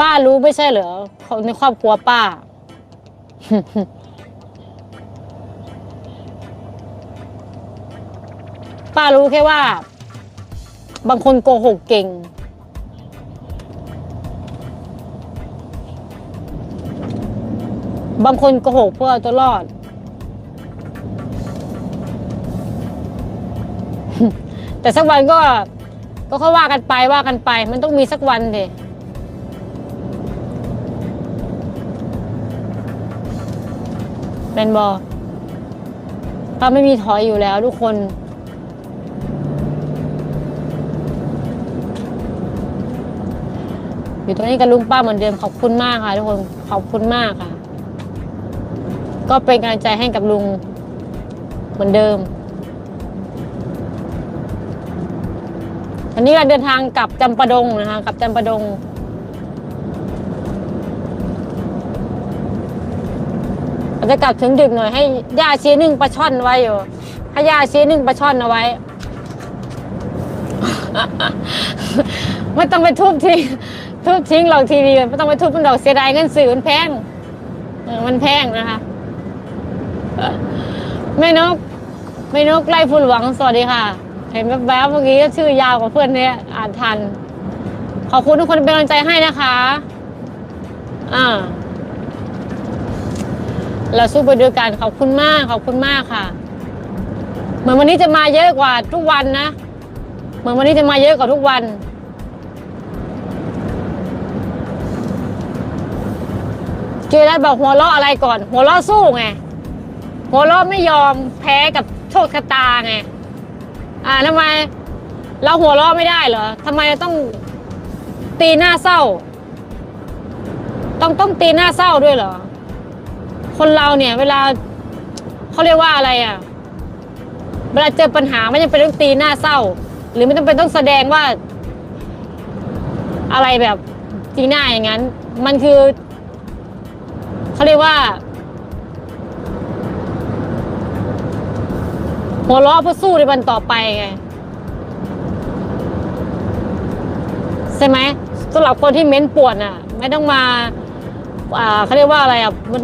ป้ารู้ไม่ใช่เหรอคนในครอบครัวป้า ป้ารู้แค่ว่า บางคนโกหกเก่ง บางคนโกหกเพื่อเอาตัวรอด แต่สักวันก็ ก็เขาว่ากันไปว่ากันไป มันต้องมีสักวันเด เป็นบอป้าไม่มีถอยอยู่แล้วทุกคน อยู่ตรงนี้กับลุงป้าเหมือนเดิมขอบคุณมากค่ะทุกคนขอบคุณมากค่ะ ก็เป็นกำลังใจให้กับลุงเหมือนเดิมอันนี้เราเดินทางกลับจำปาดงนะคะกลับจำปาดง จะกลับถึงดึกหน่อยให้ย่าชี้นึ่งปลาช่อนไว้อยู่ให้ย่าชี้นึ่งปลาช่อนเอาไว้ ไม่ต้องไปทุบทิ้งทุบทิ้งหรอกทีวีไม่ต้องไปทุบมันดอกเสียดายเงินสื่อมันแพงมันแพงนะคะแม่นกแม่นกไล่ฝุ่นหวังสวัสดีค่ะ เห็นแวบๆเมื่อกี้ชื่อยาวกว่าเพื่อนเนี่ยอ่านทัน ขอบคุณทุกคนเป็นกำลังใจให้นะคะ อ่า เราสู้ไปด้วยกันขอบคุณมากขอบคุณมากค่ะ เหมือนวันนี้จะมาเยอะกว่าทุกวันนะ เหมือนวันนี้จะมาเยอะกว่าทุกวัน เจรัตบอกหัวเราะอะไรก่อน หัวเราะสู้ไง หัวเราะไม่ยอมแพ้กับโชคชะตาไง อ่าทำไม เราหัวเราะไม่ได้เหรอทำไมต้องตีหน้าเศร้า ต้องต้องตีหน้าเศร้าด้วยเหรอ คนเราเนี่ย เวลาเขาเรียกว่าอะไรอะ เวลาเจอปัญหาไม่จำเป็นต้องตีหน้าเศร้า หรือไม่จำเป็นต้องแสดงว่า อะไรแบบตีหน้าอย่างนั้น มันคือเขาเรียกว่าหัวเราะเพื่อสู้ในวันต่อไปไงใช่ไหมสำหรับคนที่เม้นปวดอะ ไม่ต้องมา อ่าเขาเรียกว่าอะไรอะมัน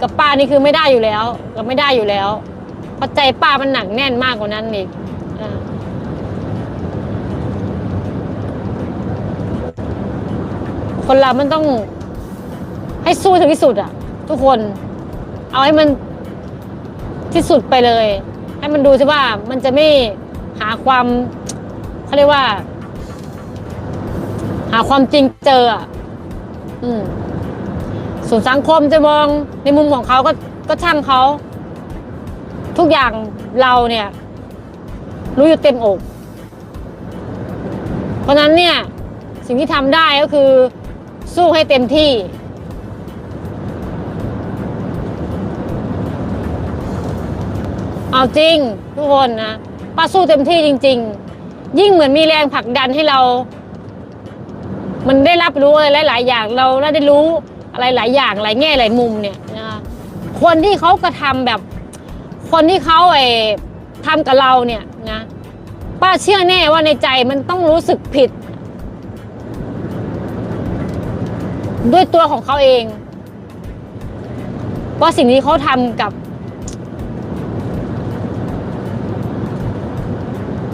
กับป้านี่คือไม่ได้อยู่แล้วกับไม่ได้อยู่แล้วเพราะใจป้ามันหนักแน่นมากกว่านั้นอีกอ่คนเรามันต้องให้สู้ถึงที่สุดอะทุกคน เอาให้มันที่สุดไปเลย ให้มันดูสิว่ามันจะไม่หาความเขาเรียกว่า หาความจริงเจออะอืม ส่วนสังคมจะมองในมุมของเขาก็ก็ช่างเขา ทุกอย่างเราเนี่ย รู้อยู่เต็มอก เพราะนั้นเนี่ย สิ่งที่ทำได้ก็คือ สู้ให้เต็มที่ เอาจริง ทุกคนนะป้าสู้เต็มที่จริง ๆ ยิ่งเหมือนมีแรงผลักดันให้เรา มันได้รับรู้อะไรหลาย ๆ อย่างเราได้รู้ อะไรหลายอย่างหลายแง่หลายมุมเนี่ยนะคะคนที่เขากระทำแบบ คนที่เขาไอ้ทำกับเราเนี่ยนะป้าเชื่อแน่ว่าในใจมันต้องรู้สึกผิด ด้วยตัวของเขาเองว่าสิ่งที่เขาทำกับ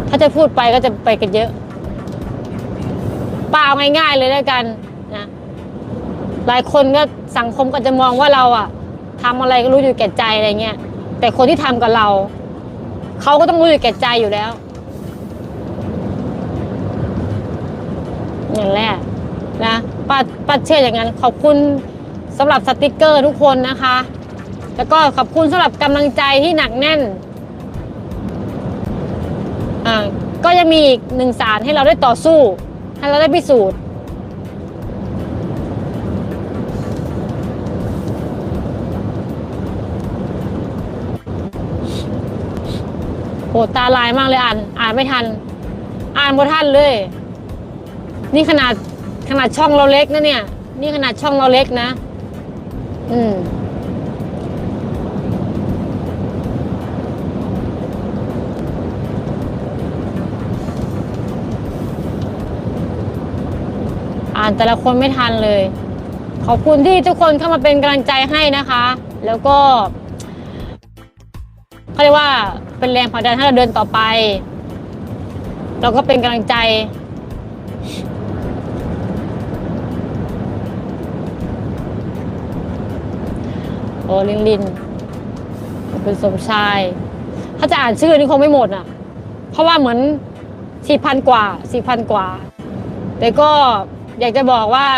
ถ้าจะพูดไปก็จะไปกันเยอะป้าเอาง่ายๆเลยแล้วกัน หลายคนก็สังคมก็จะมองว่าเราอะทำอะไรก็รู้อยู่แก่ใจอะไรเงี้ย แต่คนที่ทำกับเรา เขาก็ต้องรู้อยู่แก่ใจอยู่แล้วอย่างแรกนะป้าป้าเชื่ออย่างนั้น ขอบคุณสำหรับสติกเกอร์ทุกคนนะคะ แล้วก็ขอบคุณสำหรับกำลังใจที่หนักแน่นอ่าก็ยังมีอีกหนึ่งสารให้เราได้ต่อสู้ ให้เราได้พิสูจน์ หตาลายมากเลยอ่าน อ่านไม่ทัน อ่านบ่ทันเลย นี่ขนาดขนาดช่องเราเล็กนะเนี่ย นี่ขนาดช่องเราเล็กนะ อืมอ่านแต่ละคนไม่ทันเลย ขอบคุณที่ทุกคนเข้ามาเป็นกำลังใจให้นะคะ แล้วก็เขาเรียกว่า เป็นแรงผลักดันให้เราเดินต่อไป เราก็เป็นกำลังใจ โอ้ลินลินคุณสมชาย ถ้าจะอ่านชื่อนี่คงไม่หมดอะ เพราะว่าเหมือนสี่พันกว่าสี่พันกว่า แต่ก็อยากจะบอกว่า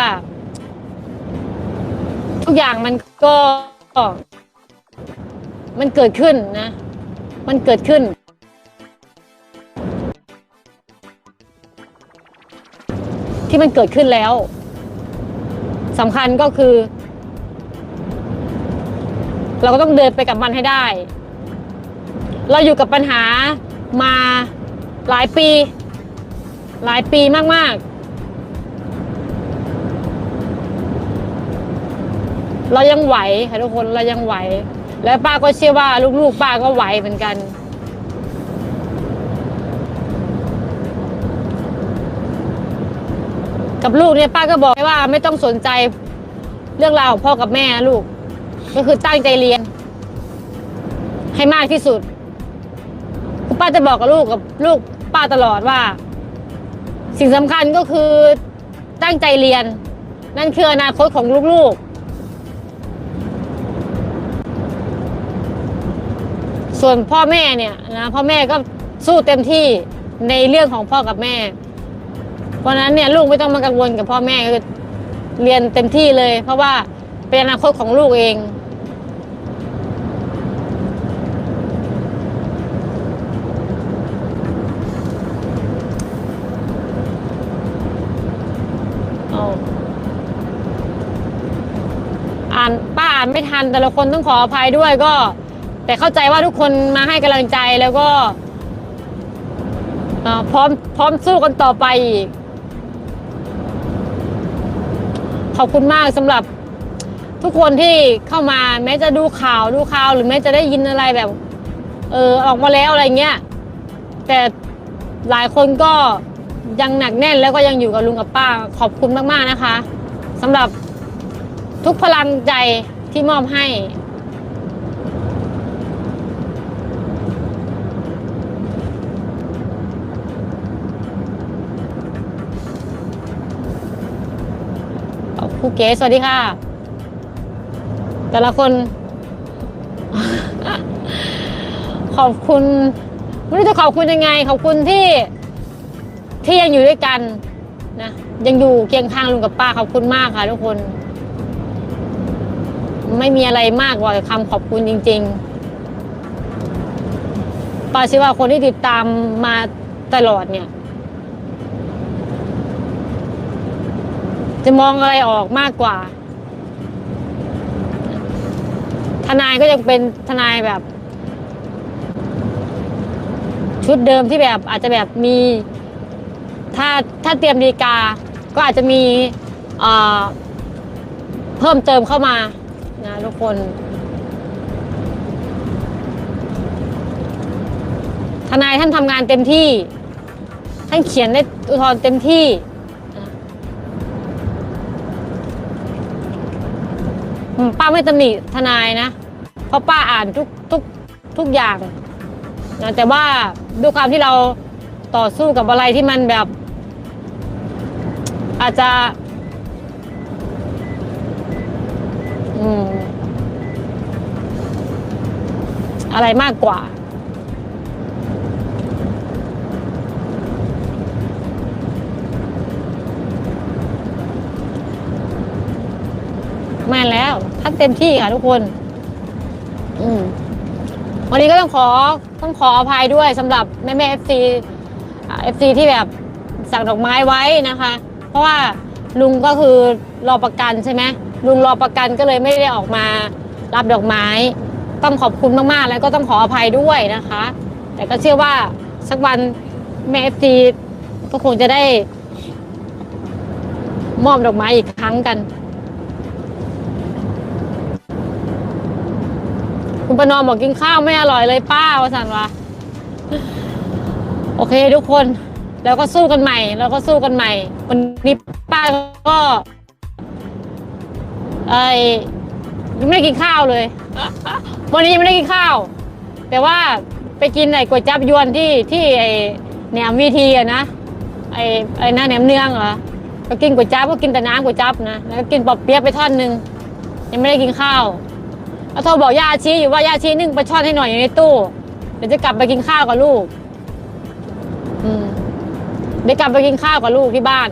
ทุกอย่างมันก็ มันเกิดขึ้นนะ มันเกิดขึ้น ที่มันเกิดขึ้นแล้วสำคัญก็คือ เราก็ต้องเดินไปกับมันให้ได้ เราอยู่กับปัญหามาหลายปี หลายปีมาก ๆเรายังไหวค่ะทุกคนเรายังไหว และป้าก็เชื่อว่าลูกๆ ป้าก็ไหวเหมือนกัน กับลูกเนี่ยป้าก็บอกว่าไม่ต้องสนใจเรื่องราวของพ่อกับแม่ลูก ก็คือตั้งใจเรียน ให้มากที่สุดป้าจะบอกกับลูกกับลูกป้าตลอดว่า สิ่งสำคัญก็คือตั้งใจเรียน นั่นคืออนาคตของลูกๆ ส่วนพ่อแม่เนี่ยนะพ่อแม่ก็สู้เต็มที่ในเรื่องของพ่อกับแม่ เพราะนั้นเนี่ยลูกไม่ต้องมากังวลกับพ่อแม่คือเรียนเต็มที่เลย เพราะว่าเป็นอนาคตของลูกเองเออ่านป้าอ่านไม่ทันแต่ละคนต้องขออภัยด้วยก็ แต่เข้าใจว่าทุกคนมาให้กำลังใจแล้วก็พร้อมพร้อมสู้กันต่อไปอีกขอบคุณมากสำหรับทุกคนที่เข้ามาแม้จะดูข่าวดูข่าว หรือแม้จะได้ยินอะไรแบบ เออออกมาแล้วอะไรเงี้ย แต่หลายคนก็ยังหนักแน่นแล้วก็ยังอยู่กับลุงกับป้า ขอบคุณมากๆนะคะสำหรับทุกพลังใจที่มอบให้ รูเก๋สวัสดีค่ะ แต่ละคน ขอบคุณไม่รู้จะขอบคุณยังไง ขอบคุณที่ที่ยังอยู่ด้วยกันนะยังอยู่เคียงข้างลุงกับป้าขอบคุณมากค่ะทุกคน ไม่มีอะไรมากกว่าคำขอบคุณจริง ๆป้าเชื่อว่าคนที่ติดตามมาตลอดเนี่ย จะมองอะไรออกมากกว่า ทนายก็ยังเป็นทนายแบบ ชุดเดิมที่แบบอาจจะแบบมี ถ้าถ้าเตรียมดีกา ก็อาจจะมีเอ่อเพิ่มเติมเข้ามานะทุกคน ทนายท่านทำงานเต็มที่ ท่านเขียนได้อุทธรณ์เต็มที่ ป้าไม่ตำหนิทนายนะ เพราะป้าอ่านทุกทุกทุกอย่างนะแต่ว่าด้วยความที่เราต่อสู้กับอะไรที่มันแบบ อาจจะ อืม อะไรมากกว่า แม่นแล้วทักเต็มที่ค่ะทุกคน อืมวันนี้ก็ต้องขอต้องขออภัยด้วยสำหรับแม่แม่เอฟซีเอฟซีที่แบบสั่งดอกไม้ไว้นะคะ เพราะว่าลุงก็คือรอประกันใช่ไหมลุงรอประกันก็เลยไม่ได้ออกมารับดอกไม้ ต้องขอบคุณมากๆ แล้วก็ต้องขออภัยด้วยนะคะ แต่ก็เชื่อว่าสักวันแม่เอฟซีก็คงจะได้มอบดอกไม้อีกครั้งกัน คุณประนอมบอกกินข้าวไม่อร่อยเลยป้าวสันวะโอเคทุกคน แล้วก็สู้กันใหม่ แล้วก็สู้กันใหม่ วันนี้ป้าก็ไอยังไม่ได้กินข้าวเลย วันนี้ยังไม่ได้กินข้าว แต่ว่าไปกินไอ้ก๋วยจับยวนที่ที่ไอ้แหนมวีทีอะนะไอ้ไอ้หน้าแหนมเนืองเหรอก็กินก๋วยจับก็กินแต่น้ำก๋วยจับนะแล้วก็กินปอบเปี๊ยะไปทอนหนึ่งยังไม่ได้กินข้าว แล้วโทรบอกย่าชี้อยู่ว่าย่าชี้นึ่งปลาช่อนให้หน่อยอยู่ในตู้ เดี๋ยวจะกลับไปกินข้าวกับลูก อืมเดี๋ยวกลับไปกินข้าวกับลูกที่บ้าน